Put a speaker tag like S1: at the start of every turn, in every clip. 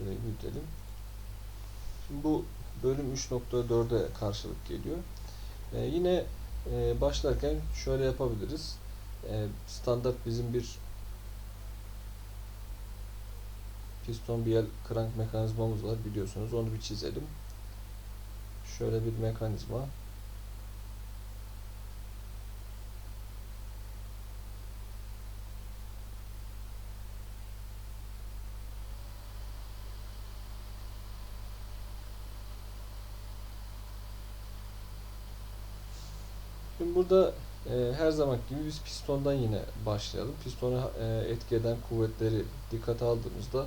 S1: Şurayı büyütelim. Şimdi bu bölüm 3.4'e karşılık geliyor. Ee, yine e, başlarken şöyle yapabiliriz. Ee, standart bizim bir piston biel crank mekanizmamız var biliyorsunuz. Onu bir çizelim. Şöyle bir mekanizma. Burada e, her zaman gibi biz pistondan yine başlayalım. Pistonu e, etki eden kuvvetleri dikkate aldığımızda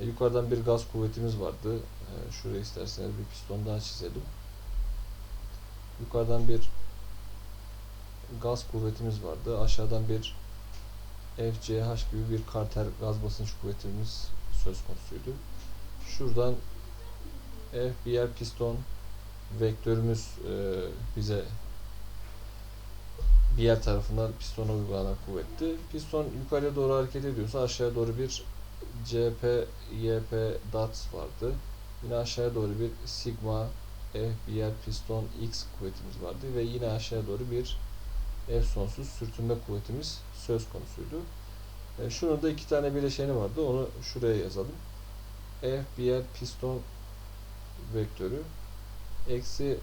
S1: e, yukarıdan bir gaz kuvvetimiz vardı. E, şuraya isterseniz bir piston daha çizelim. Yukarıdan bir gaz kuvvetimiz vardı. Aşağıdan bir FCH gibi bir karter gaz basınç kuvvetimiz söz konusuydu. Şuradan FBR piston vektörümüz e, bize diğer tarafından pistona uygulanan kuvvetti. Piston yukarıya doğru hareket ediyorsa aşağıya doğru bir CP, YP, DAT vardı. Yine aşağıya doğru bir sigma, F, BR, piston, X kuvvetimiz vardı ve yine aşağıya doğru bir F sonsuz sürtünme kuvvetimiz söz konusuydu. E, şunun da iki tane bileşeni vardı. Onu şuraya yazalım. F, BR, piston vektörü eksi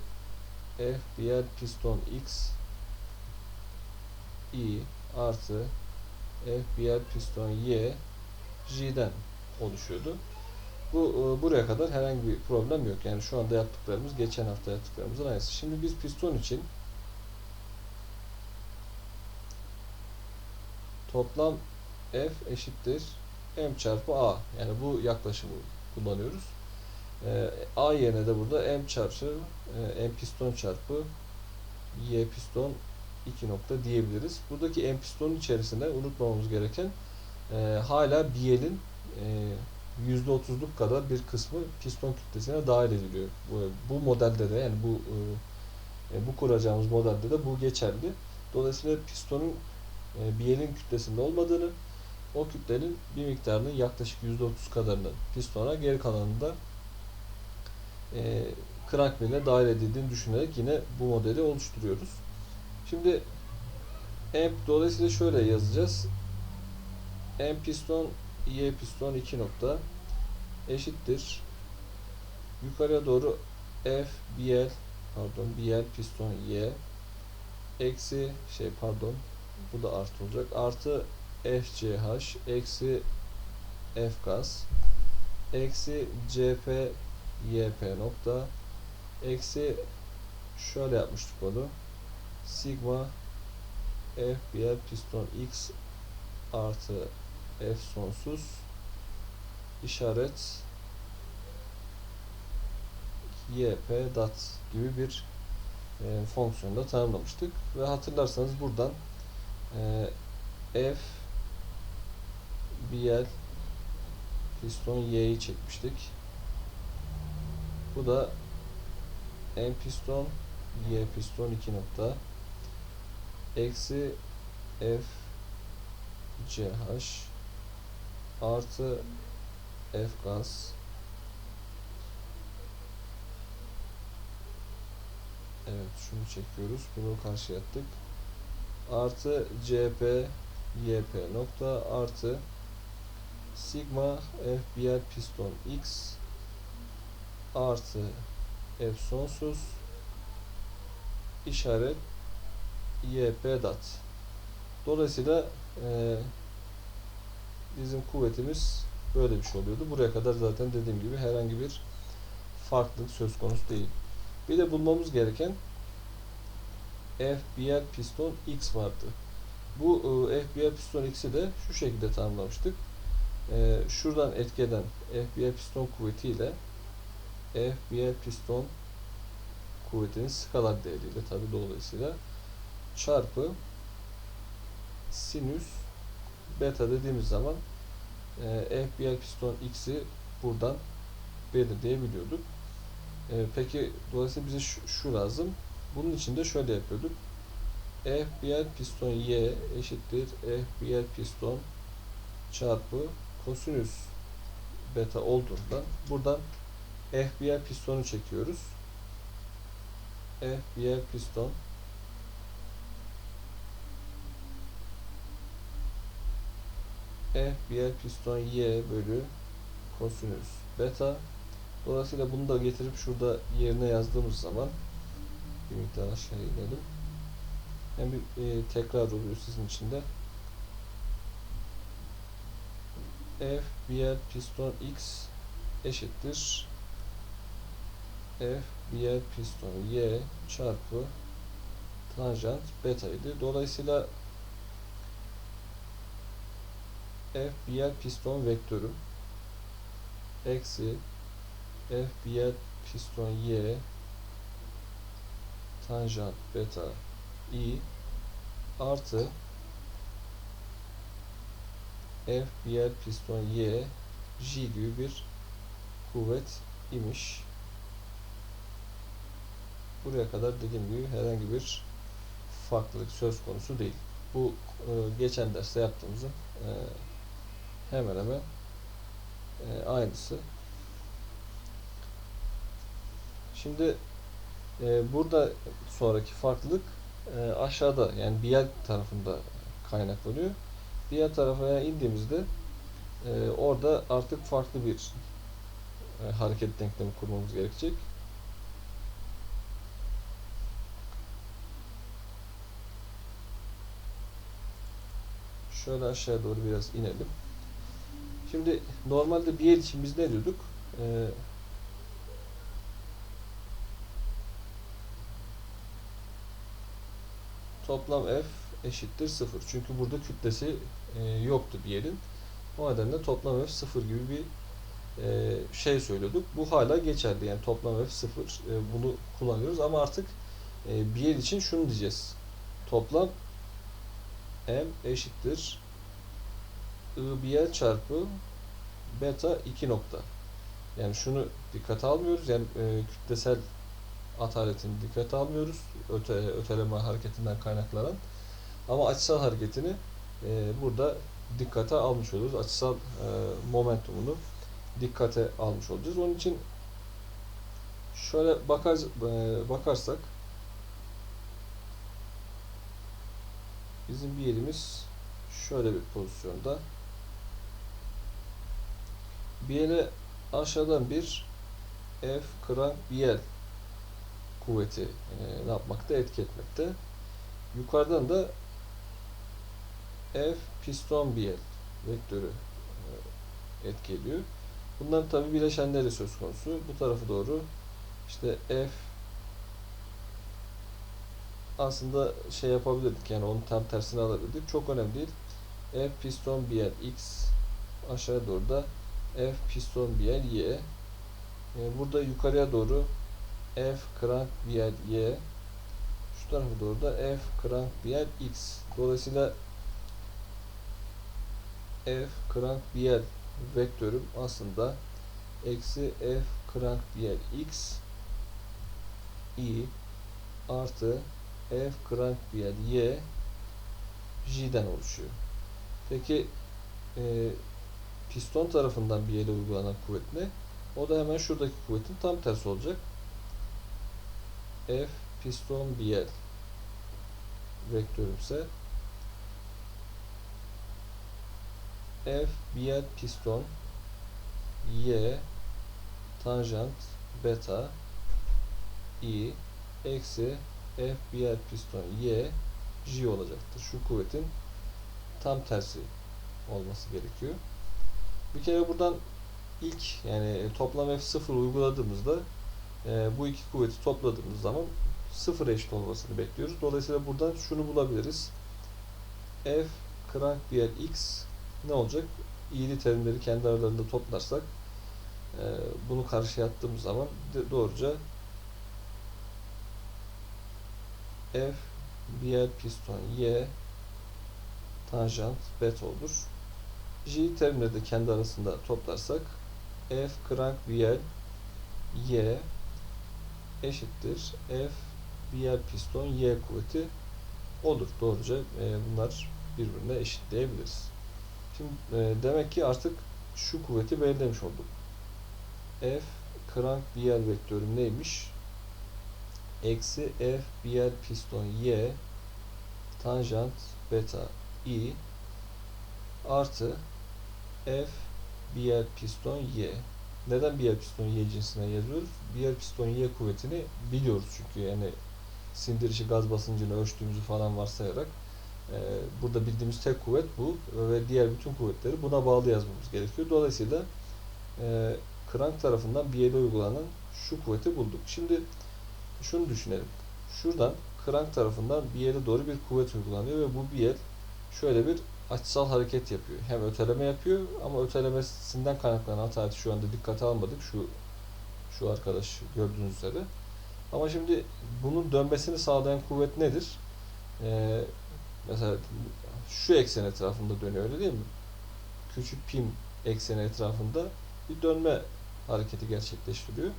S1: F, BR, piston, X I artı FBR piston Y J'den oluşuyordu. Bu e, buraya kadar herhangi bir problem yok. Yani şu anda yaptıklarımız geçen hafta yaptıklarımızın aynısı. Şimdi biz piston için toplam F eşittir M çarpı A. Yani bu yaklaşımı kullanıyoruz. E, A yerine de burada M çarpı e, M piston çarpı Y piston 2 nokta diyebiliriz. Buradaki M pistonun içerisinde unutmamamız gereken e, hala Biel'in e, %30'luk kadar bir kısmı piston kütlesine dahil ediliyor. Bu, bu modelde de yani bu e, bu kuracağımız modelde de bu geçerli. Dolayısıyla pistonun e, Biel'in kütlesinde olmadığını, o kütlenin bir miktarının yaklaşık %30 kadarını pistona, geri kalanında e, crank miline dahil edildiğini düşünerek yine bu modeli oluşturuyoruz. Şimdi M dolayısıyla şöyle yazacağız. M piston Y piston 2 nokta eşittir. Yukarıya doğru F BL pardon BL piston Y eksi şey pardon bu da artı olacak. Artı FCH eksi F gaz eksi CP YP nokta eksi şöyle yapmıştık onu sigma F bir piston X artı F sonsuz. İşaret YP dat gibi bir e, fonksiyonda tanımlamıştık. Ve hatırlarsanız buradan e, F BL piston Y'yi çekmiştik. Bu da M piston Y piston 2 nokta eksi f ch artı f gaz Evet şunu çekiyoruz. Bunu karşıya attık. Artı cp yp nokta artı sigma fbr piston x artı f sonsuz işaret YP dat. Dolayısıyla e, bizim kuvvetimiz böyle bir şey oluyordu. Buraya kadar zaten dediğim gibi herhangi bir farklılık söz konusu değil. Bir de bulmamız gereken FBR piston X vardı. Bu e, FBR piston X'i de şu şekilde tanımlamıştık. E, şuradan etkeden FBR piston kuvveti ile FBR piston kuvvetinin skalar değeriyle tabi dolayısıyla çarpı sinüs beta dediğimiz zaman e, FBL piston x'i buradan belirleyebiliyorduk. E, peki dolayısıyla bize şu, şu lazım. Bunun için de şöyle yapıyorduk. FBL piston y eşittir FBL piston çarpı kosinüs beta olduğundan buradan FBL pistonu çekiyoruz. FBL piston FBL piston Y bölü kosinüs beta Dolayısıyla bunu da getirip şurada yerine yazdığımız zaman bir miktar aşağı inelim. Hem bir e, tekrar oluyor sizin için de. F BL piston X eşittir F BL piston Y çarpı tanjant beta idi. Dolayısıyla F BL piston vektörü eksi F BL piston Y tanjant beta i artı F BL piston Y J gibi bir kuvvet imiş. Buraya kadar dediğim gibi herhangi bir farklılık söz konusu değil. Bu e, geçen derste yaptığımızın e, hemen hemen e, aynısı. Şimdi e, burada sonraki farklılık e, aşağıda yani BL tarafında kaynaklanıyor. BL tarafına indiğimizde e, orada artık farklı bir e, hareket denklemi kurmamız gerekecek. Şöyle aşağıya doğru biraz inelim. Şimdi normalde BL için biz ne diyorduk? E, toplam F eşittir 0. Çünkü burada kütlesi e, yoktu bir yerin. O nedenle toplam F 0 gibi bir e, şey söylüyorduk. Bu hala geçerli. Yani toplam F 0. E, bunu kullanıyoruz ama artık e, bir yer için şunu diyeceğiz. Toplam M eşittir I BL çarpı beta 2 nokta. Yani şunu dikkate almıyoruz. Yani e, kütlesel ataletini dikkate almıyoruz. Öte, öteleme hareketinden kaynaklanan. Ama açısal hareketini e, burada dikkate almış oluruz. Açısal e, momentumunu dikkate almış olacağız. Onun için şöyle bakar, e, bakarsak bizim bir yerimiz şöyle bir pozisyonda. Bir yere aşağıdan bir F krank BL kuvveti e, ne yapmakta? Etki etmekte. Yukarıdan da F piston BL vektörü e, etki ediyor. Bunların tabi bileşenleri söz konusu. Bu tarafı doğru işte F aslında şey yapabilirdik yani onun tam tersini alabilirdik. Çok önemli değil. F piston BL X aşağı doğru da F piston BL Y. E, burada yukarıya doğru F crank BL Y şu tarafa doğru da F crank BL X dolayısıyla F crank BL vektörüm aslında eksi F crank BL X I artı F crank BL Y J'den oluşuyor. Peki e, piston tarafından bir yere uygulanan kuvvet ne? O da hemen şuradaki kuvvetin tam tersi olacak. F piston BL vektörümse F BL piston Y tanjant beta I eksi F BL piston Y J olacaktır. Şu kuvvetin tam tersi olması gerekiyor. Bir kere buradan ilk yani toplam F0 uyguladığımızda e, bu iki kuvveti topladığımız zaman sıfır eşit olmasını bekliyoruz. Dolayısıyla buradan şunu bulabiliriz. F crank BL X ne olacak? İyili terimleri kendi aralarında toplarsak e, bunu karşıya attığımız zaman doğruca F BL piston Y tanjant beta olur. J terimleri de kendi arasında toplarsak F crank BL Y eşittir F BL piston Y kuvveti olur. Doğruca e, bunlar birbirine eşitleyebiliriz. Şimdi e, demek ki artık şu kuvveti belirlemiş olduk. F crank BL vektörüm neymiş? Eksi F BL piston Y tanjant beta I artı F BL piston Y. Neden BL piston Y cinsine yazıyoruz? BL piston Y kuvvetini biliyoruz çünkü yani sindirişi gaz basıncını ölçtüğümüzü falan varsayarak e, burada bildiğimiz tek kuvvet bu ve diğer bütün kuvvetleri buna bağlı yazmamız gerekiyor. Dolayısıyla e, krank tarafından BL'e uygulanan şu kuvveti bulduk. Şimdi şunu düşünelim. Şuradan krank tarafından BL'e doğru bir kuvvet uygulanıyor ve bu BL şöyle bir açısal hareket yapıyor. Hem öteleme yapıyor ama ötelemesinden kaynaklanan hatayı şu anda dikkate almadık. Şu şu arkadaş gördüğünüz üzere. Ama şimdi bunun dönmesini sağlayan kuvvet nedir? Ee, mesela şu eksen etrafında dönüyor öyle değil mi? Küçük pim ekseni etrafında bir dönme hareketi gerçekleştiriyor.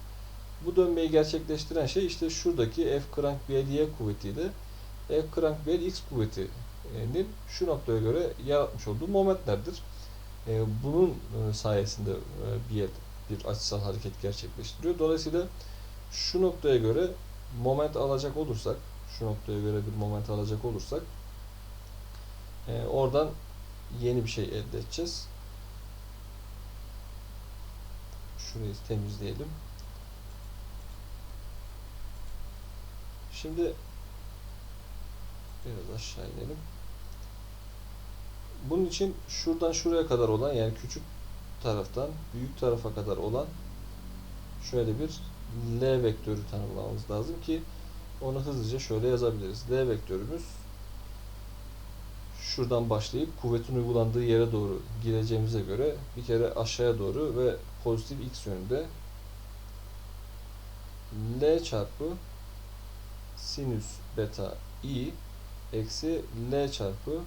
S1: Bu dönmeyi gerçekleştiren şey işte şuradaki F crank BL Y kuvvetiyle F crank BL X kuvvetinin şu noktaya göre yaratmış olduğu momentlerdir. Ee, bunun e, sayesinde e, BL bir açısal hareket gerçekleştiriyor. Dolayısıyla şu noktaya göre moment alacak olursak, şu noktaya göre bir moment alacak olursak e, oradan yeni bir şey elde edeceğiz. Şurayı temizleyelim. Şimdi biraz aşağı inelim. Bunun için şuradan şuraya kadar olan yani küçük taraftan büyük tarafa kadar olan şöyle bir L vektörü tanımlamamız lazım ki onu hızlıca şöyle yazabiliriz. L vektörümüz şuradan başlayıp kuvvetin uygulandığı yere doğru gireceğimize göre bir kere aşağıya doğru ve pozitif x yönünde L çarpı sinüs beta i eksi L çarpı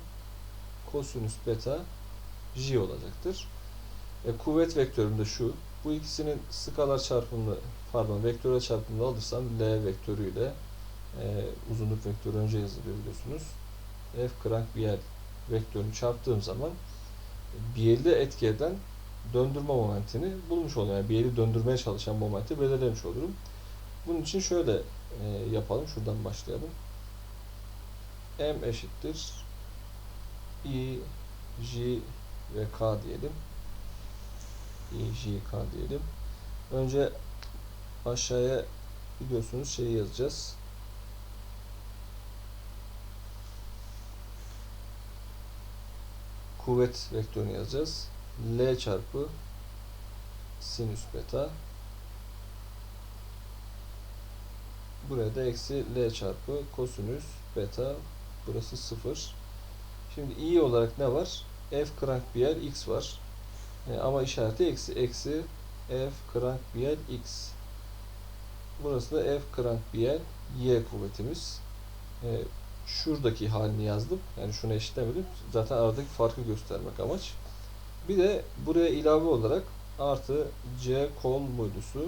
S1: kosinüs beta j olacaktır. E, kuvvet vektörüm de şu. Bu ikisinin skalar çarpımını pardon vektörel çarpımını alırsam L vektörüyle e, uzunluk vektörü önce yazılıyor biliyorsunuz. F crank BL vektörünü çarptığım zaman BL'de etki eden döndürme momentini bulmuş olurum. Yani BL'i döndürmeye çalışan momenti belirlemiş olurum. Bunun için şöyle e, yapalım. Şuradan başlayalım. M eşittir I, J ve K diyelim. I, J, K diyelim. Önce aşağıya biliyorsunuz şeyi yazacağız. Kuvvet vektörünü yazacağız. L çarpı sinüs beta Buraya da eksi L çarpı kosinüs beta burası 0. Şimdi i olarak ne var? F crank BL x var. E, ama işareti eksi eksi F crank BL x. Burası da F crank BL y kuvvetimiz. E, şuradaki halini yazdım. Yani şunu eşitlemedim. Zaten aradaki farkı göstermek amaç. Bir de buraya ilave olarak artı C kol modüsü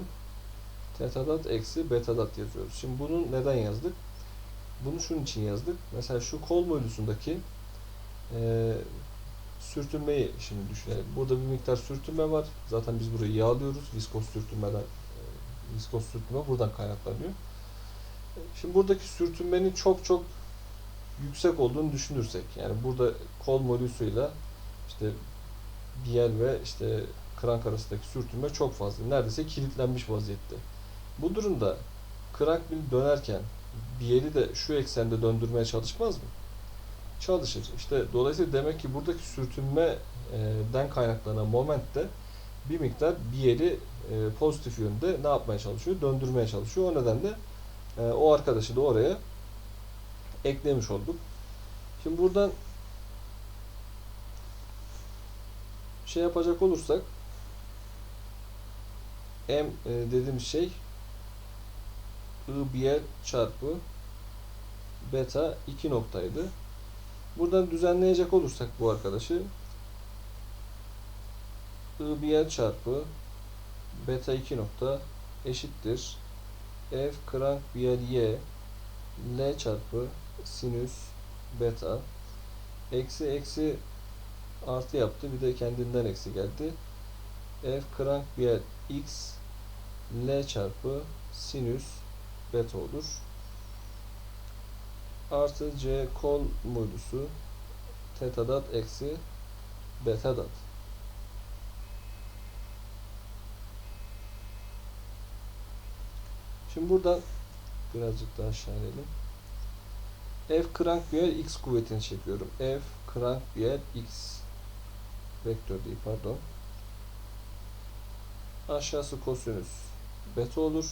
S1: tetadat eksi betadat yazıyoruz. Şimdi bunu neden yazdık? Bunu şunun için yazdık. Mesela şu kol modüsündeki e, sürtünmeyi şimdi düşünelim. Burada bir miktar sürtünme var. Zaten biz burayı yağlıyoruz. Viskos sürtünmeden e, viskos sürtünme buradan kaynaklanıyor. Şimdi buradaki sürtünmenin çok çok yüksek olduğunu düşünürsek yani burada kol modüsüyle işte BL ve işte krank arasındaki sürtünme çok fazla. Neredeyse kilitlenmiş vaziyette. Bu durumda krank dönerken BL'i de şu eksende döndürmeye çalışmaz mı? Çalışır. İşte dolayısıyla demek ki buradaki sürtünmeden kaynaklanan moment de bir miktar BL'i e, pozitif yönde ne yapmaya çalışıyor? Döndürmeye çalışıyor. O nedenle e, o arkadaşı da oraya eklemiş olduk. Şimdi buradan şey yapacak olursak M e, dediğimiz şey IBL çarpı beta 2 noktaydı. Buradan düzenleyecek olursak bu arkadaşı IBL çarpı beta 2 nokta eşittir F crank BL Y L çarpı sinüs beta eksi eksi artı yaptı bir de kendinden eksi geldi F crank biel x L çarpı sinüs beta olur. Artı C kol modüsü teta dat eksi beta dat. Şimdi buradan birazcık daha aşağı inelim. F crank biel x kuvvetini çekiyorum. F crank biel x vektör değil pardon. Aşağısı kosinüs beta olur.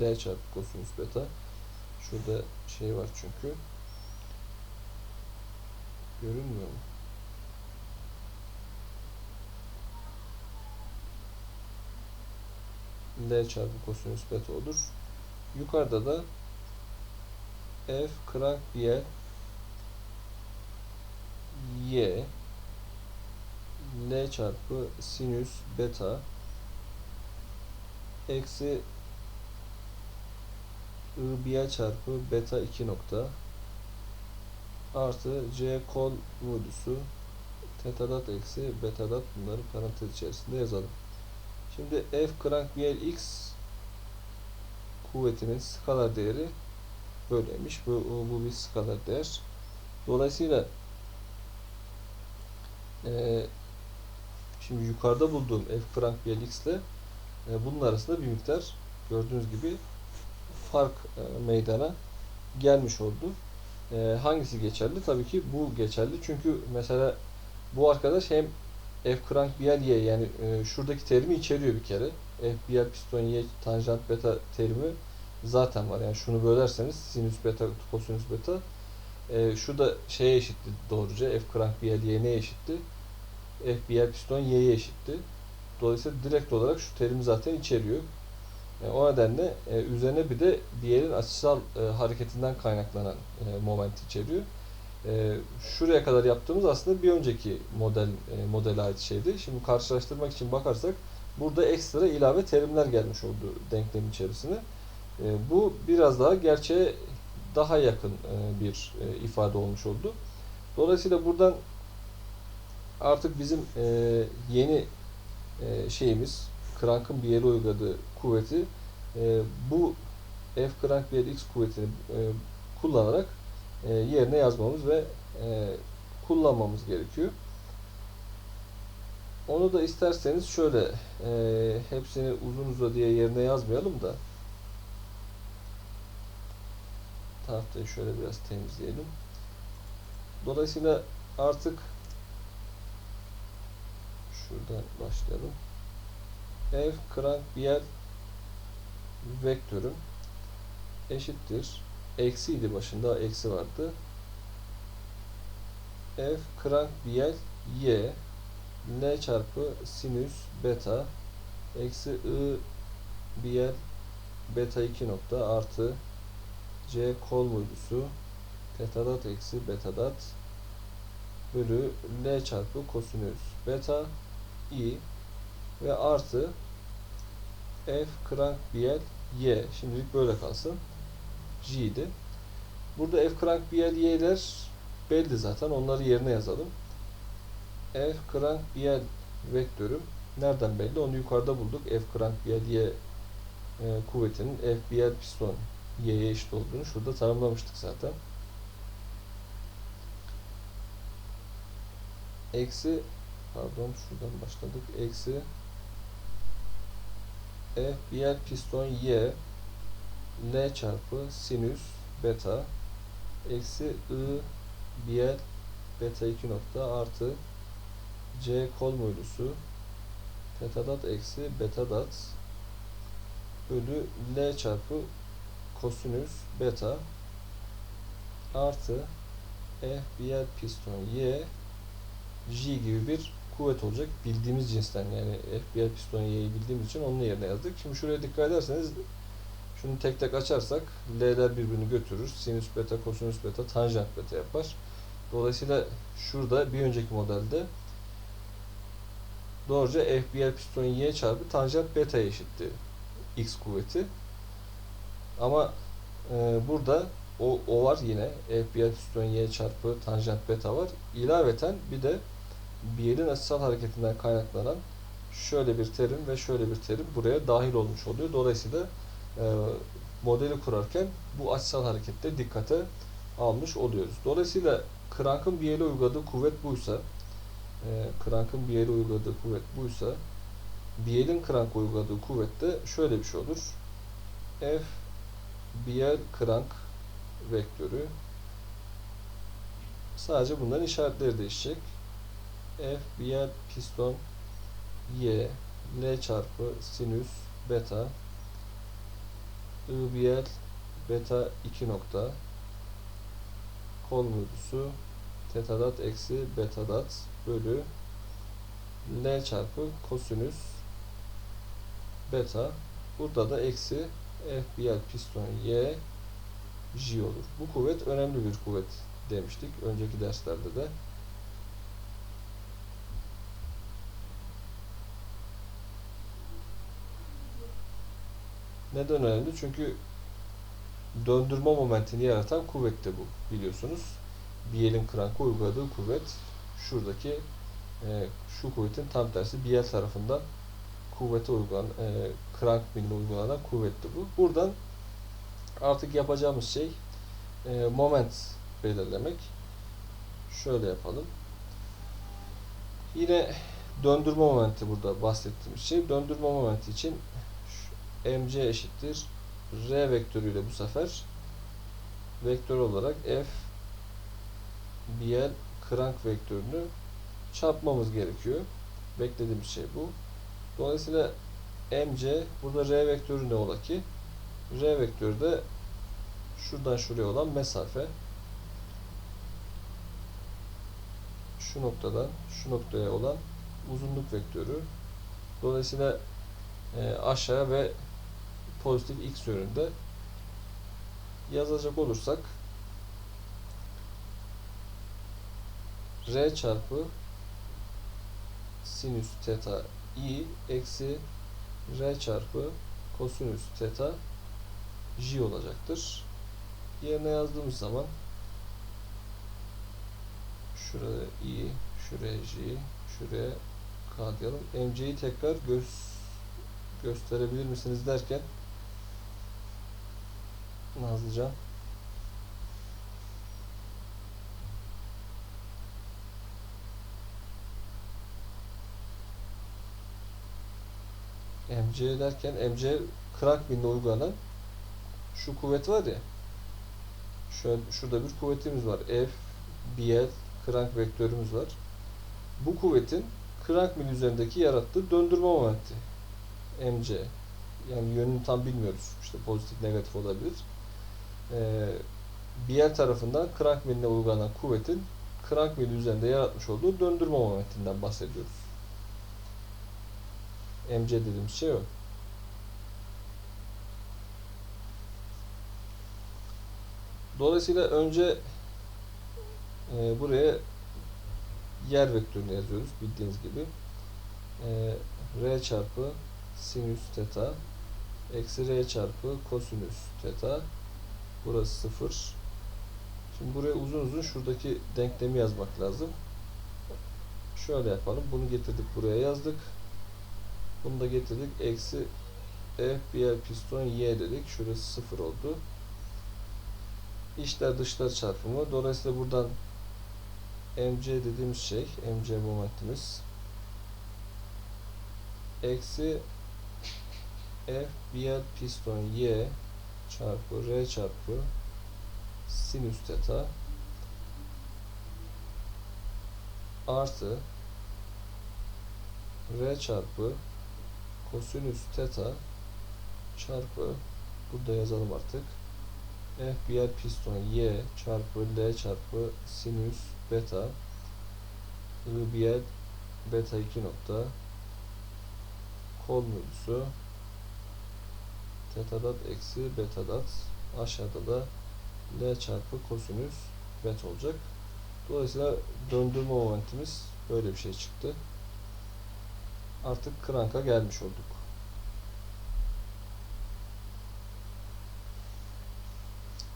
S1: D çarpı kosinüs beta. Şurada şey var çünkü. Görünmüyor mu? L çarpı kosinüs beta olur. Yukarıda da F crank biel Y L çarpı sinüs beta eksi I biel çarpı beta 2 nokta artı C kol modüsü teta dat eksi beta dat bunları parantez içerisinde yazalım. Şimdi F crank biel x kuvvetinin skalar değeri böyleymiş. Bu, bu bir skalar değer. Dolayısıyla e, şimdi yukarıda bulduğum F crank biel x ile e, bunun arasında bir miktar gördüğünüz gibi fark e, meydana gelmiş oldu. E, hangisi geçerli? Tabii ki bu geçerli. Çünkü mesela bu arkadaş hem F crank biel y yani e, şuradaki terimi içeriyor bir kere. F biel piston y tanjant beta terimi zaten var. Yani şunu bölerseniz sinüs beta kosinüs beta e, şu da şeye eşitti doğruca. F crank biel y neye eşitti? F biel piston y'ye eşitti. Dolayısıyla direkt olarak şu terimi zaten içeriyor. E, o nedenle e, üzerine bir de bielin açısal e, hareketinden kaynaklanan e, moment içeriyor. E, şuraya kadar yaptığımız aslında bir önceki model e, modele ait şeydi. Şimdi karşılaştırmak için bakarsak burada ekstra ilave terimler gelmiş oldu denklem içerisine. E, bu biraz daha gerçeğe daha yakın e, bir e, ifade olmuş oldu. Dolayısıyla buradan artık bizim e, yeni e, şeyimiz krankın bir yere uyguladığı kuvveti e, bu F crank bir x kuvvetini e, kullanarak e, yerine yazmamız ve e, kullanmamız gerekiyor. Onu da isterseniz şöyle e, hepsini uzun uza diye yerine yazmayalım da tahtayı şöyle biraz temizleyelim. Dolayısıyla artık şuradan başlayalım. F crank biel vektörüm eşittir. Eksiydi başında eksi vardı. F crank biel y L çarpı sinüs beta eksi I biel beta 2 nokta artı C kol modüsü teta dat eksi beta dat bölü L çarpı kosinüs beta i ve artı F crank biel y şimdilik böyle kalsın G idi. Burada F crank biel y'ler belli zaten onları yerine yazalım. F crank biel vektörüm nereden belli? Onu yukarıda bulduk. F crank biel y e, kuvvetinin F biel piston y'ye eşit olduğunu şurada tanımlamıştık zaten. Eksi pardon şuradan başladık. Eksi F biel piston y L çarpı sinüs beta eksi I biel beta 2 nokta artı C kol modüsü teta dat eksi beta dat bölü L çarpı kosinüs beta artı F biel piston Y J gibi bir kuvvet olacak. Bildiğimiz cinsten yani FBL piston Y'yi bildiğimiz için onun yerine yazdık. Şimdi şuraya dikkat ederseniz şunu tek tek açarsak L'ler birbirini götürür. Sinüs beta, kosinüs beta, tanjant beta yapar. Dolayısıyla şurada bir önceki modelde doğruca FBL piston Y çarpı tanjant beta eşitti. X kuvveti. Ama e, burada o, o var yine. FBL piston Y çarpı tanjant beta var. İlaveten bir de bir yerin açısal hareketinden kaynaklanan şöyle bir terim ve şöyle bir terim buraya dahil olmuş oluyor. Dolayısıyla e, modeli kurarken bu açısal harekette dikkate almış oluyoruz. Dolayısıyla krankın bir yere uyguladığı kuvvet buysa e, krankın bir yere uyguladığı kuvvet buysa Biel'in krank uyguladığı kuvvette şöyle bir şey olur. F Biel krank vektörü sadece bunların işaretleri değişecek. F Biel piston Y L çarpı sinüs beta I Biel beta 2 nokta kol müydüsü teta dat eksi beta dat bölü L çarpı kosinüs beta burada da eksi FBL piston Y J olur. Bu kuvvet önemli bir kuvvet demiştik önceki derslerde de. Neden önemli? Çünkü döndürme momentini yaratan kuvvet de bu biliyorsunuz. Biel'in kranka uyguladığı kuvvet şuradaki e, şu kuvvetin tam tersi Biel tarafından kuvvete uygulanan e, krank miline uygulanan kuvvetti bu. Buradan artık yapacağımız şey e, moment belirlemek. Şöyle yapalım. Yine döndürme momenti burada bahsettiğimiz şey. Döndürme momenti için mc eşittir r vektörüyle bu sefer vektör olarak f bl krank vektörünü çarpmamız gerekiyor. Beklediğimiz şey bu. Dolayısıyla mc burada r vektörü ne ola ki? r vektörü de şuradan şuraya olan mesafe. Şu noktadan şu noktaya olan uzunluk vektörü. Dolayısıyla e, aşağı ve pozitif x yönünde yazacak olursak r çarpı sinüs teta i eksi r çarpı kosinüs teta j olacaktır. Yerine yazdığımız zaman şuraya i, şuraya j, şuraya k diyelim. mc'yi tekrar göz gösterebilir misiniz derken Nazlıcan MC derken MC krank binine uygulanan şu kuvvet var ya şöyle şurada bir kuvvetimiz var. F, BL, krank vektörümüz var. Bu kuvvetin krank bin üzerindeki yarattığı döndürme momenti. MC. Yani yönünü tam bilmiyoruz. İşte pozitif negatif olabilir. Ee, BL tarafından krank miline uygulanan kuvvetin krank mili üzerinde yaratmış olduğu döndürme momentinden bahsediyoruz. MC dediğimiz şey o. Dolayısıyla önce e, buraya yer vektörünü yazıyoruz bildiğiniz gibi. E, R çarpı sinüs teta eksi R çarpı kosinüs teta burası sıfır. Şimdi buraya uzun uzun şuradaki denklemi yazmak lazım. Şöyle yapalım. Bunu getirdik buraya yazdık. Bunu da getirdik. Eksi F bir piston Y dedik. Şurası sıfır oldu. İçler dışlar çarpımı. Dolayısıyla buradan MC dediğimiz şey, MC momentimiz eksi F BL piston Y çarpı R çarpı sinüs teta artı R çarpı kosinüs teta çarpı burada yazalım artık F bir piston Y çarpı L çarpı sinüs beta I bir beta 2 nokta kol müydüsü teta dat eksi beta dat aşağıda da L çarpı kosinüs bet olacak. Dolayısıyla döndürme momentimiz böyle bir şey çıktı. Artık kranka gelmiş olduk.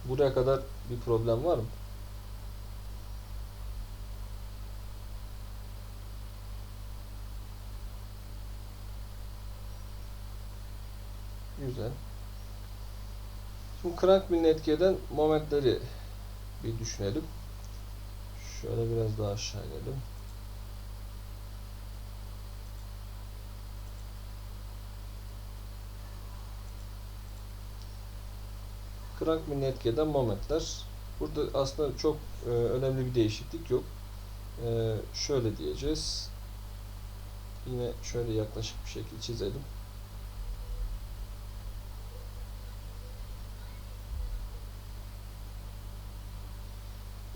S1: Buraya kadar bir problem var mı? Güzel. Şimdi crank milini etki eden momentleri bir düşünelim. Şöyle biraz daha aşağı inelim. Crank milini etki momentler. Burada aslında çok e, önemli bir değişiklik yok. E, şöyle diyeceğiz. Yine şöyle yaklaşık bir şekilde çizelim.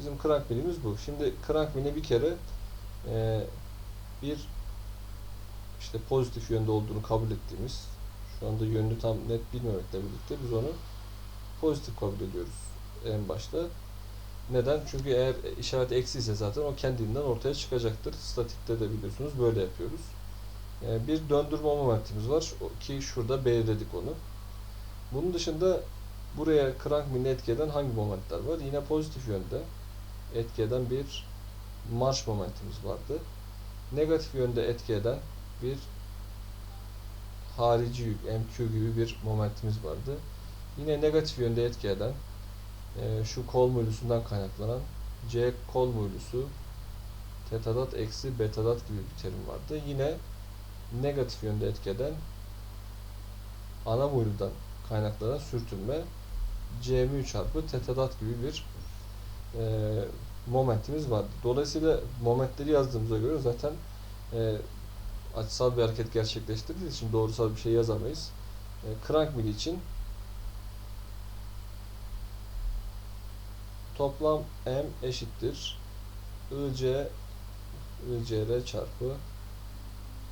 S1: Bizim crank milimiz bu. Şimdi crank mili bir kere e, bir işte pozitif yönde olduğunu kabul ettiğimiz şu anda yönünü tam net bilmemekle birlikte biz onu pozitif kabul ediyoruz en başta. Neden? Çünkü eğer işaret eksi ise zaten o kendinden ortaya çıkacaktır. Statikte de biliyorsunuz böyle yapıyoruz. E, bir döndürme momentimiz var ki şurada belirledik onu. Bunun dışında buraya crank milini etki eden hangi momentler var? Yine pozitif yönde etki eden bir marş momentimiz vardı. Negatif yönde etki eden bir harici yük, MQ gibi bir momentimiz vardı. Yine negatif yönde etki eden e, şu kol mülüsünden kaynaklanan C kol mülüsü tetadat eksi betadat gibi bir terim vardı. Yine negatif yönde etki eden ana mülüden kaynaklanan sürtünme CM çarpı tetadat gibi bir e, momentimiz vardı. Dolayısıyla momentleri yazdığımıza göre zaten e, açısal bir hareket gerçekleştirdiği için doğrusal bir şey yazamayız. E, crank mili için toplam m eşittir IC ICR çarpı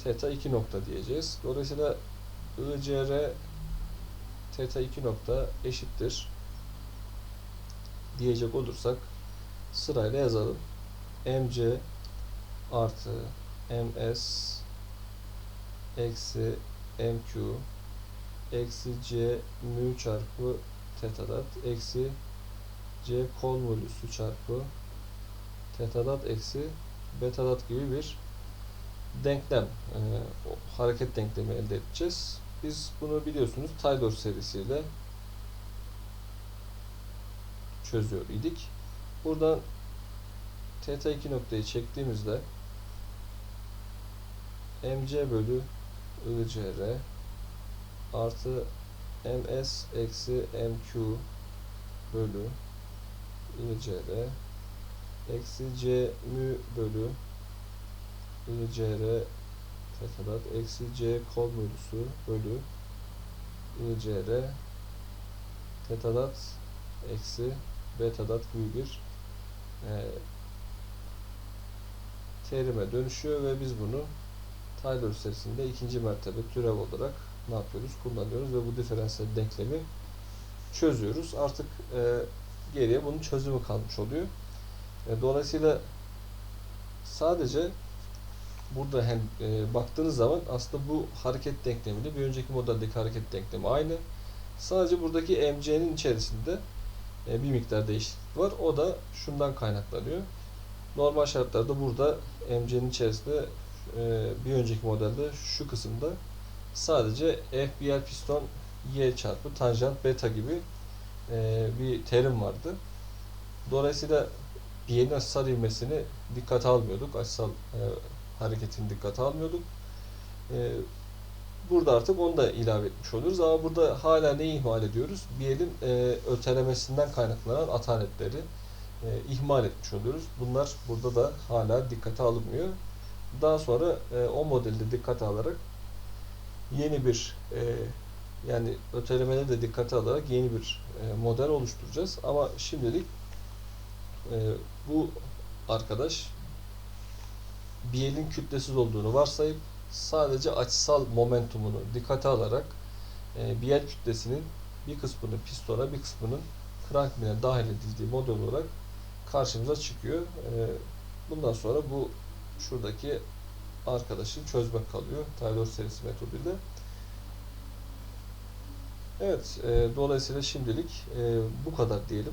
S1: theta 2 nokta diyeceğiz. Dolayısıyla ICR theta 2 nokta eşittir diyecek olursak sırayla yazalım. MC artı MS eksi MQ eksi C mu çarpı tetadat eksi C konvolüsü çarpı tetadat eksi betadat gibi bir denklem, e, hareket denklemi elde edeceğiz. Biz bunu biliyorsunuz Taylor serisiyle çözüyor idik. Buradan θ 2 noktayı çektiğimizde mc bölü ICR artı ms eksi mq bölü ICR eksi c mü bölü ICR tetadat eksi c konvolüsü bölü ICR tetadat eksi betadat gibi bir e, terime dönüşüyor ve biz bunu Taylor serisinde ikinci mertebe türev olarak ne yapıyoruz? Kullanıyoruz ve bu diferansiyel denklemi çözüyoruz. Artık e, geriye bunun çözümü kalmış oluyor. E, dolayısıyla sadece burada hem e, baktığınız zaman aslında bu hareket denklemiyle bir önceki modeldeki hareket denklemi aynı. Sadece buradaki MC'nin içerisinde bir miktar değişiklik var. O da şundan kaynaklanıyor. Normal şartlarda burada MC'nin içerisinde e, bir önceki modelde şu kısımda sadece FBL piston Y çarpı tanjant beta gibi e, bir terim vardı. Dolayısıyla biyenin açısal ivmesini dikkate almıyorduk. Açısal e, hareketini dikkate almıyorduk. Burada artık onu da ilave etmiş oluruz. Ama burada hala neyi ihmal ediyoruz? Biyenin e, ötelemesinden kaynaklanan atanetleri e, ihmal etmiş oluyoruz. Bunlar burada da hala dikkate alınmıyor. Daha sonra e, o modelde dikkate alarak yeni bir e, yani ötelemeleri de dikkate alarak yeni bir e, model oluşturacağız. Ama şimdilik e, bu arkadaş biyelin kütlesiz olduğunu varsayıp sadece açısal momentumunu dikkate alarak e, biyel kütlesinin bir kısmını pistona bir kısmının crankpin'e dahil edildiği model olarak karşımıza çıkıyor. E, bundan sonra bu şuradaki arkadaşı çözmek kalıyor. Taylor serisi metoduyla. Evet, e, dolayısıyla şimdilik e, bu kadar diyelim.